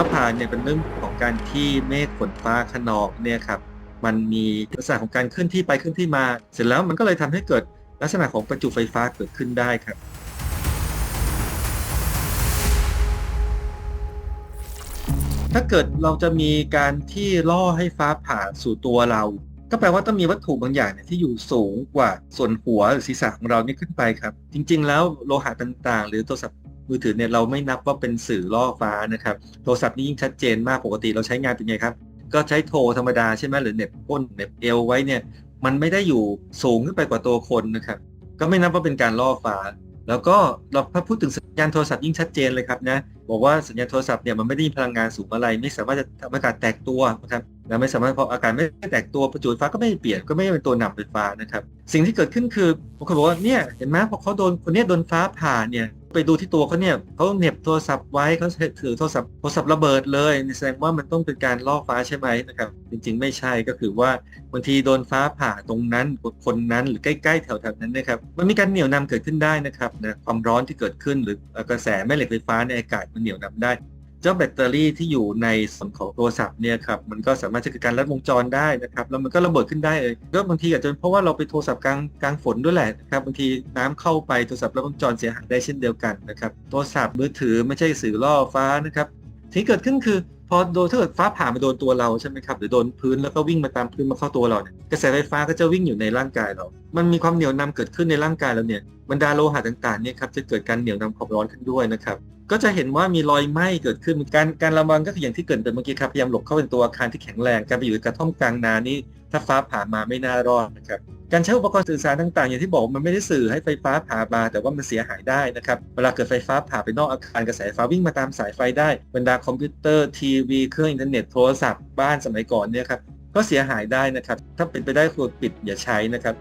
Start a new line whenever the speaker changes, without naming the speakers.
ฟ้าผ่าเนี่ยเป็นเรื่องของการที่เมฆฝนฟ้าขนองเนี่ยครับมันมีลักษณะของการเคลื่อนที่ไปเคลื่อนที่มา เสร็จแล้วมันก็เลยทำให้เกิดลักษณะของประจุไฟฟ้าเกิดขึ้นได้ครับ ถ้าเกิดเราจะมีการที่ล่อให้ฟ้าผ่าสู่ตัวเรา ก็แปลว่าต้องมีวัตถุบางอย่างเนี่ยที่อยู่สูงกว่าส่วนหัวหรือศีรษะของเรานี่ขึ้นไปครับ จริง ๆ แล้วโลหะต่างๆ หรือโทรศัพท์ มือถือเนี่ยเราไม่นับว่าเป็นสื่อล่อฟ้านะครับ โทรศัพท์นี่ยิ่งชัดเจนมากปกติเราใช้งานเป็นไงครับ ก็ใช้โทรธรรมดาใช่ไหมหรือเน็บก้นเน็บเอวไว้เนี่ย มันไม่ได้อยู่สูงขึ้นไปกว่าตัวคนนะครับ ก็ไม่นับว่าเป็นการล่อฟ้า แล้วก็เราถ้าพูดถึงสัญญาณโทรศัพท์ยิ่งชัดเจนเลยครับนะบอกว่าสัญญาณโทรศัพท์เนี่ยมันไม่ได้มีพลังงานสูงอะไร ไม่สามารถจะทำอากาศแตกตัวนะครับและไม่สามารถพออากาศไม่แตกตัวประจุไฟฟ้าก็ไม่เปลี่ยนก็ไม่เป็นตัวนำไฟฟ้านะครับ สิ่งที่เกิดขึ้นคือบางคนบอกว่าเนี่ยเห็นไหมพอเขาโดนคนนี้โดนฟ้าผ่าเนี่ย ไปดูที่ตัวเขาเนี่ยเขาเหน็บโทรศัพท์ไว้เขาถือโทรศัพท์โทรศัพท์ระเบิดเลยแสดงว่ามันต้องเป็นการล่อฟ้าใช่ไหมนะครับ จริง ๆ ไม่ใช่ก็คือว่าบางทีโดนฟ้าผ่าตรงนั้นคนนั้นหรือใกล้ๆแถวๆนั้นนะครับมันมีการเหนี่ยวนำเกิดขึ้นได้นะครับนะความร้อนที่เกิดขึ้นหรือกระแสแม่เหล็กไฟฟ้าในอากาศมันเหนี่ยวนำได้ เจ้าแบตเตอรี่ที่อยู่ในส่วนของโทรศัพท์เนี่ยครับมันก็สามารถจะเกิดการลัดวงจรได้นะครับแล้วมันก็ระเบิดขึ้นได้เลยก็บางทีอาจจะเพราะว่าเราไปโทรศัพท์กลางกลางฝนด้วยแหละนะครับบางทีน้ำเข้าไปโทรศัพท์ลัดวงจรเสียหายได้เช่นเดียวกันนะครับโทรศัพท์มือถือไม่ใช่สื่อล่อฟ้านะครับที่เกิดขึ้นคือ พอโดนถ้าเกิดฟ้าผ่ามาโดนตัวเราใช่ไหมครับหรือโดนพื้นแล้วก็วิ่งมาตามพื้นมาเข้าตัวเราเนี่ยกระแสไฟฟ้าก็จะวิ่งอยู่ในร่างกายเรา มันมีความเหนี่ยวนำเกิดขึ้นในร่างกายเราเนี่ยบรรดาโลหะต่างๆเนี่ยครับจะเกิดการเหนี่ยวนำความร้อนขึ้นด้วยนะครับก็จะเห็นว่ามีรอยไหม้เกิดขึ้นการการระวังก็คืออย่างที่เกิดเมื่อกี้ครับพยายามหลบเข้าเป็นตัวอาคารที่แข็งแรงการไปอยู่กระท่อมกลางนานี้ถ้าฟ้าผ่ามาไม่น่ารอดนะครับ การใช้อุปกรณ์สื่อสารต่างๆ อย่างที่บอกมันไม่ได้สื่อให้ไฟฟ้าผ่ามาแต่ว่ามันเสียหายได้นะครับ เวลาเกิดไฟฟ้าผ่าไปนอกอาคารกระแสไฟฟ้าวิ่งมาตามสายไฟได้บรรดาคอมพิวเตอร์ทีวีเครื่องอินเทอร์เน็ตโทรศัพท์บ้านสมัยก่อนเนี่ยครับก็เสียหายได้นะครับ ถ้าเป็นไปได้ควรปิดอย่าใช้นะครับ